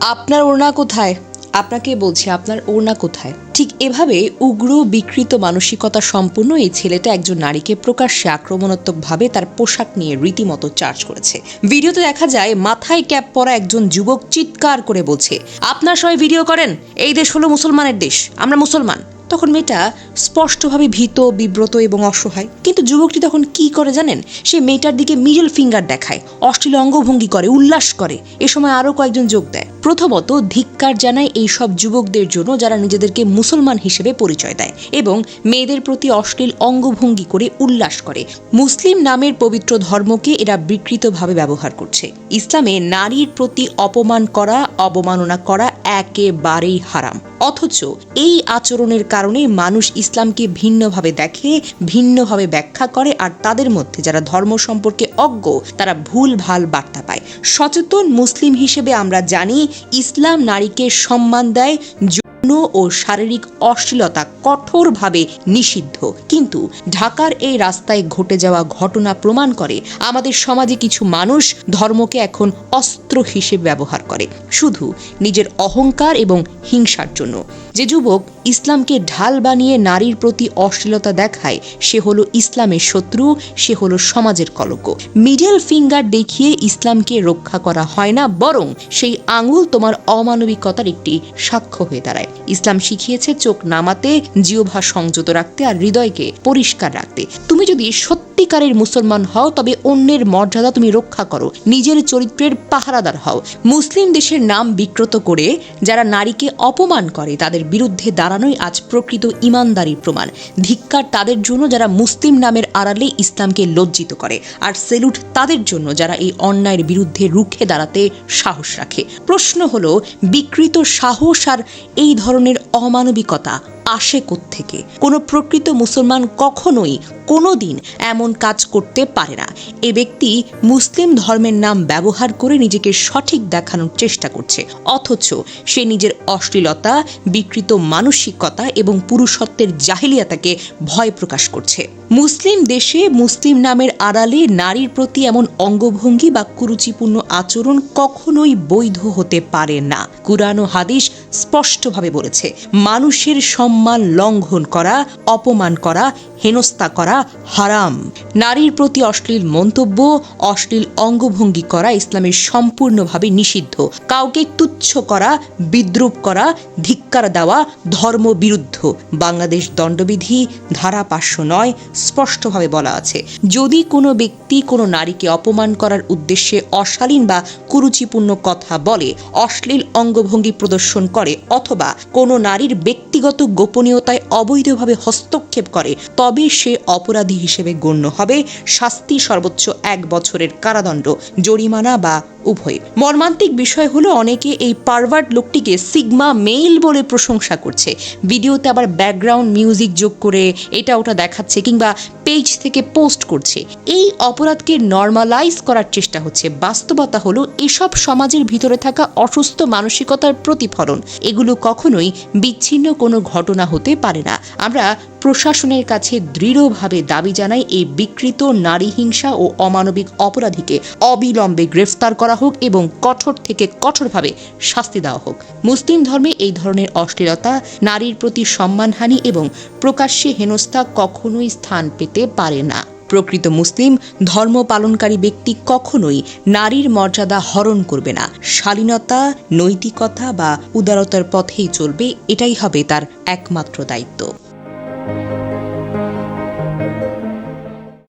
আপনার ওড়না কোথায়? আপনাকে বলছি, আপনার ওড়না কোথায়? ঠিক এভাবে উগ্র, বিকৃত মানসিকতা সম্পূর্ণ এই ছেলেটা একজন নারীকে প্রকাশ্যে আক্রমণাত্মকভাবে তার পোশাক নিয়ে রীতিমতো চার্জ করেছে। ভিডিওতে দেখা যায়, মাথায় ক্যাপ পরা একজন যুবক চিৎকার করে বলছে, আপনার সবাই ভিডিও করেন? এই দেশ হলো মুসলমানের দেশ, আমরা মুসলমান। তখন মেয়েটা স্পষ্টভাবে ভীত, বিব্রত এবং অসহায়। কিন্তু যুবকটি তখন কি করে জানেন? সে মেয়েটার দিকে মিডল ফিঙ্গার দেখায়, অশ্লীল অঙ্গভঙ্গি করে, উল্লাস করে। এ সময় আরও কয়েকজন যোগ দেয়। প্রথমত ধিক্কার জানায় এই সব যুবকদের জন্য যারা নিজেদেরকে মুসলমান হিসেবে পরিচয় দেয় এবং মেয়েদের প্রতি অশ্লীল অঙ্গভঙ্গি করে উল্লাস করে। মুসলিম নামের পবিত্র ধর্মকে এরা বিকৃতভাবে ব্যবহার করছে। ইসলামে নারীর প্রতি অপমান করা, অবমাননা করা একেবারেই হারাম। অথচ এই আচরণের কারণে মানুষ ইসলামকে ভিন্নভাবে দেখে, ভিন্নভাবে ব্যাখ্যা করে আর তাদের মধ্যে যারা ধর্ম সম্পর্কে অজ্ঞ, তারা ভুল ভালো বার্তা পায়। সচেতন মুসলিম হিসেবে আমরা জানি ইসলাম নারীকে সম্মান দেয়, যৌন ও শারীরিক অশ্লীলতা কঠোরভাবে নিষিদ্ধ। কিন্তু ঢাকার এই রাস্তায় ঘটে যাওয়া ঘটনা প্রমাণ করে, আমাদের সমাজে কিছু মানুষ ধর্মকে এখন অস্ত্র হিসেবে ব্যবহার করে। শুধু নিজের অহংকার এবং হিংসার জন্য। যে যুবক ইসলামকে ঢাল বানিয়ে নারীর প্রতি অশ্লীলতা দেখায়, সে হলো ইসলামের শত্রু, সে হলো সমাজের কলঙ্ক। মিডল ফিঙ্গার দেখিয়ে ইসলামকে রক্ষা করা হয় না, বরং সেই আঙুল তোমার অমানবিকতার একটি সাক্ষ্য হয়ে দাঁড়ায়। ইসলাম শিখিয়েছে চোখ নামাতে জিওভা সংযত রাখতে আর হৃদয়কে পরিষ্কার রাখতে। তুমি যদি সত্যিকারের মুসলমান হও, তবে অন্যের মর্যাদা তুমি রক্ষা করো। নিজের চরিত্রের পাহারাদার হও। মুসলিম দেশের নাম বিকৃত করে যারা নারীকে অপমান করে, তাদের বিরুদ্ধে দাঁড়ানোই আজ প্রকৃত ইমানদারির প্রমাণ। ধিক্কার তাদের জন্য যারা মুসলিম নামের আড়ালে ইসলামকে লজ্জিত করে, আর সেলুট তাদের জন্য যারা এই অন্যায়ের বিরুদ্ধে রুখে দাঁড়াতে সাহস রাখে। প্রশ্ন হলো, বিকৃত সাহস আর এই ধরনের অমানবিকতা আসে থেকে কোনো প্রকৃত মুসলমান কখনোই কোনো দিন এমন কাজ করতে পারে না। এ ব্যক্তি মুসলিম ধর্মের নাম ব্যবহার করে নিজেকে সঠিক দেখানোর চেষ্টা করছে। অথচ সে নিজের অশ্লীলতা, বিকৃত মানসিকতা এবং পুরুষত্বের জাহিলিয়াতাকে ভয় প্রকাশ করছে। মুসলিম দেশে মুসলিম নামের আড়ালে নারীর প্রতি এমন অঙ্গভঙ্গি বা কুরুচিপূর্ণ আচরণ কখনোই বৈধ হতে পারে না। কুরআন ও হাদিস স্পষ্টভাবে বলেছে, মানুষের সম্মান লঙ্ঘন করা, অপমান করা, হেনস্থা করা হারাম। নারীর প্রতি অশ্লীল মন্তব্য, অশ্লীল অঙ্গভঙ্গি করা ইসলামের সম্পূর্ণভাবে নিষিদ্ধ। কাউকে তুচ্ছ করা, বিদ্রুপ করা, ধিক্কার দেওয়া ধর্মবিরুদ্ধ। বাংলাদেশ দণ্ডবিধি, ধারা পাঁচশো নয় স্পষ্টভাবে বলা আছে, যদি কোনো ব্যক্তি কোনো নারীকে অপমান করার উদ্দেশ্যে অশালীন বা কুরুচিপূর্ণ কথা বলে, অশ্লীল অঙ্গভঙ্গি প্রদর্শন করে অথবা কোনো নারীর ব্যক্তিগত গোপনীয়তায় অবৈধভাবে হস্তক্ষেপ করে, তবে সে অপরাধী হিসেবে গণ্য হবে, শাস্তি সর্বোচ্চ এক বছরের কারাদণ্ড, জরিমানা বা উভয়। মর্মান্তিক বিষয় হলো অনেকে এই পারভার্ট লোকটিকে সিগমা মেইল বলে প্রশংসা করছে। ভিডিওতে আবার ব্যাকগ্রাউন্ড মিউজিক যোগ করে এটা ওটা দেখাচ্ছে কিংবা পেজ থেকে পোস্ট করছে। এই অপরাধকে নর্মালাইজ করার চেষ্টা হচ্ছে। বাস্তবতা হলো এসব সমাজের ভিতরে থাকা অসুস্থ মানসিকতার প্রতিফলন। এগুলো কখনোই বিচ্ছিন্ন কোনো ঘটনা হতে পারে না। আমরা প্রশাসনের কাছে দৃঢ়ভাবে দাবি জানায় এই বিকৃত নারী হিংসা ও অমানবিক অপরাধীকে অবিলম্বে গ্রেফতার করা হোক এবং কঠোর থেকে কঠোরভাবে শাস্তি দেওয়া হোক। মুসলিম ধর্মে এই ধরনের অশ্লীলতা, নারীর প্রতি সম্মানহানি এবং প্রকাশ্যে হেনস্থা কখনোই স্থান পেতে পারে না। প্রকৃত মুসলিম ধর্ম পালনকারী ব্যক্তি কখনোই নারীর মর্যাদা হরণ করবে না। শালীনতা, নৈতিকতা বা উদারতার পথেই চলবে, এটাই হবে তার একমাত্র দায়িত্ব।